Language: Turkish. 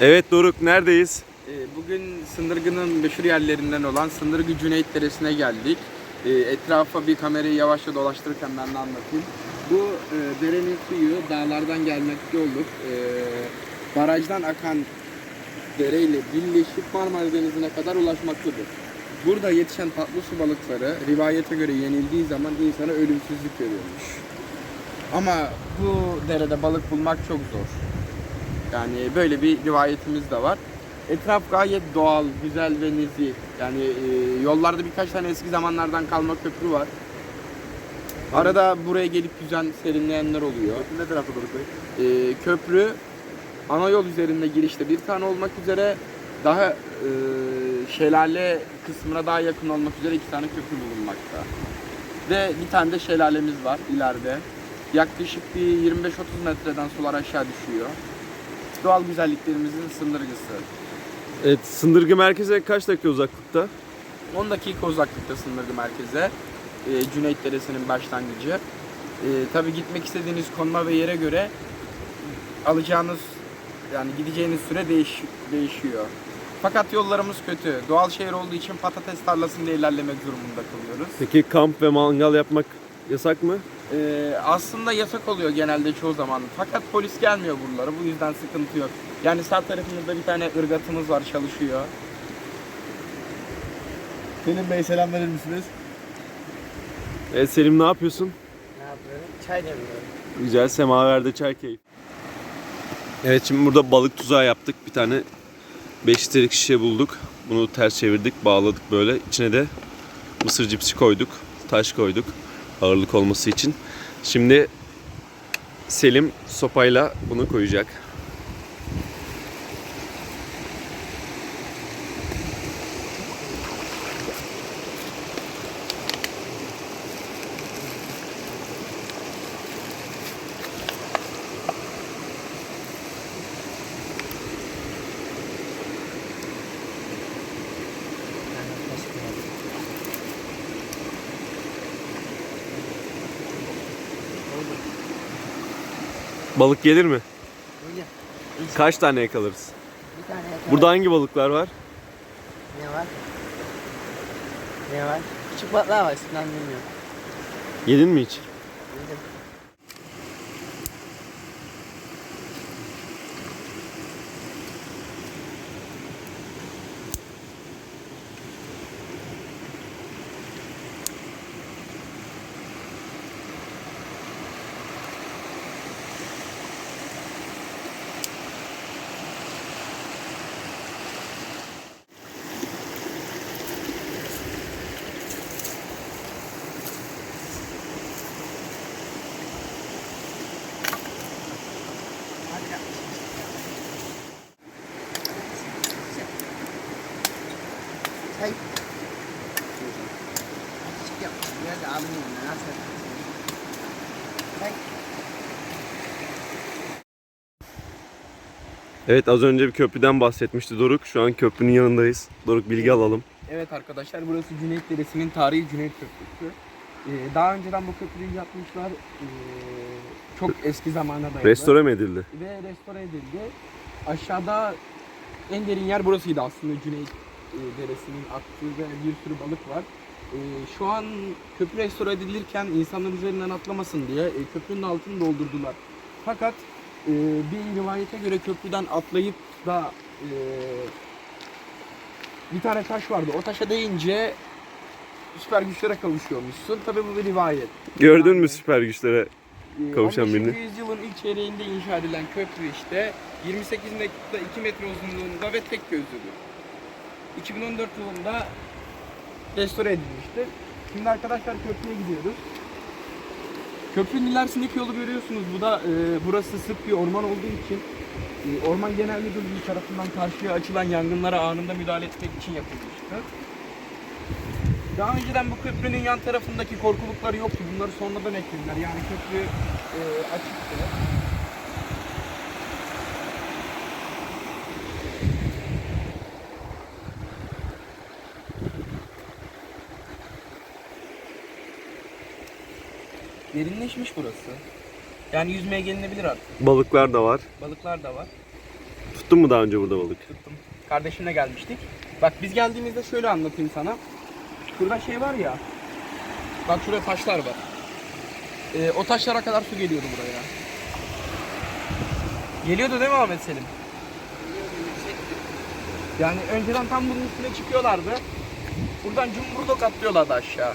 Evet Doruk neredeyiz? Ee, Bugün Sındırgı'nın meşhur yerlerinden olan Sındırgı Cüneyt Deresi'ne geldik. Ee, Etrafa bir kamerayı yavaşça dolaştırırken ben de anlatayım. Bu e, derenin suyu dağlardan gelmekte olup e, barajdan akan dereyle birleşip Marmara Denizi'ne kadar ulaşmaktadır. Burada yetişen tatlı su balıkları rivayete göre yenildiği zaman insana ölümsüzlük veriyormuş. Ama bu derede balık bulmak çok zor. Yani böyle bir rivayetimiz de var. Etraf gayet doğal, güzel ve nezih. Yani e, yollarda birkaç tane eski zamanlardan kalma köprü var. Arada buraya gelip yüzen, serinleyenler oluyor. Ne tarafta Doruk Bey? E, köprü ana yol üzerinde girişte bir tane olmak üzere daha e, şelale kısmına daha yakın olmak üzere iki tane köprü bulunmakta. Ve bir tane de şelalemiz var ileride. Yaklaşık bir 25-30 metreden sular aşağı düşüyor. Doğal güzelliklerimizin sındırgısı. Evet Sındırgı merkeze kaç dakika uzaklıkta? 10 dakika uzaklıkta sındırgı merkeze. E, Cüneyt Deresi'nin başlangıcı. E, Tabi gitmek istediğiniz konuma ve yere göre alacağınız yani gideceğiniz süre değiş, değişiyor. Fakat yollarımız kötü. Doğal şehir olduğu için patates tarlasında ilerlemek durumunda kalıyoruz. Peki kamp ve mangal yapmak yasak mı? E, aslında yasak oluyor genelde çoğu zaman. Fakat polis gelmiyor buralara. Bu yüzden sıkıntı yok. Yani sağ tarafımızda bir tane ırgatımız var çalışıyor. Selim Bey selam verir misiniz? Evet Selim ne yapıyorsun? Ne yapıyorum? Çay demliyorum. Güzel semaverde çay keyif. Evet şimdi burada balık tuzağı yaptık. Bir tane 5 litrelik şişe bulduk. Bunu ters çevirdik, bağladık böyle. İçine de mısır cipsi koyduk, taş koyduk ağırlık olması için. Şimdi Selim sopayla bunu koyacak. Balık gelir mi? Öyle. Kaç tane yakalarız? Bir tane yakala. Burada hangi balıklar var? Ne var? Ne var? Küçük balıklar var isimlerini bilmiyorum. Yedin mi hiç? Yedim. Nasıl? Çay. Evet az önce bir köprüden bahsetmişti Doruk. Şu an köprünün yanındayız. Doruk bilgi alalım. Evet arkadaşlar burası Cüneyt Deresi'nin tarihi Cüneyt Köprüsü. Ee, daha önceden bu köprüyü yapmışlar. Ee, çok eski zamana dayanıyor. Restore mi edildi? Ve restore edildi. Aşağıda en derin yer burasıydı aslında Cüneyt e, Deresi'nin aktığı ve bir sürü balık var. Ee, şu an köprü restore edilirken insanlar üzerinden atlamasın diye e, köprünün altını doldurdular. Fakat e, bir rivayete göre köprüden atlayıp da e, bir tane taş vardı. O taşa değince süper güçlere kavuşuyormuşsun. Tabi bu bir rivayet. Gördün mü süper güçlere? Kavuşan 15. birini. yüzyılın ilk çeyreğinde inşa edilen köprü işte 28.2 metre uzunluğunda ve tek gözlüdür. 2014 yılında restore edilmiştir. Şimdi arkadaşlar köprüye gidiyoruz. Köprünün ilerisindeki yolu görüyorsunuz. Bu da e, burası sık bir orman olduğu için e, Orman Genel Müdürlüğü tarafından karşıya açılan yangınlara anında müdahale etmek için yapılmıştı. Daha önceden bu köprünün yan tarafındaki korkulukları yoktu. Bunları sonradan eklediler. Yani köprü e, açıktı. Derinleşmiş burası. Yani yüzmeye gelinebilir artık. Balıklar da var. Balıklar da var. Tuttun mu daha önce burada balık? Tuttum. Kardeşimle gelmiştik. Bak biz geldiğimizde şöyle anlatayım sana. Şurada şey var ya. Bak şurada taşlar var. Ee, o taşlara kadar su geliyordu buraya. Geliyordu değil mi Ahmet Selim? Yani önceden tam bunun üstüne çıkıyorlardı. Buradan cumburlok atlıyorlardı aşağı.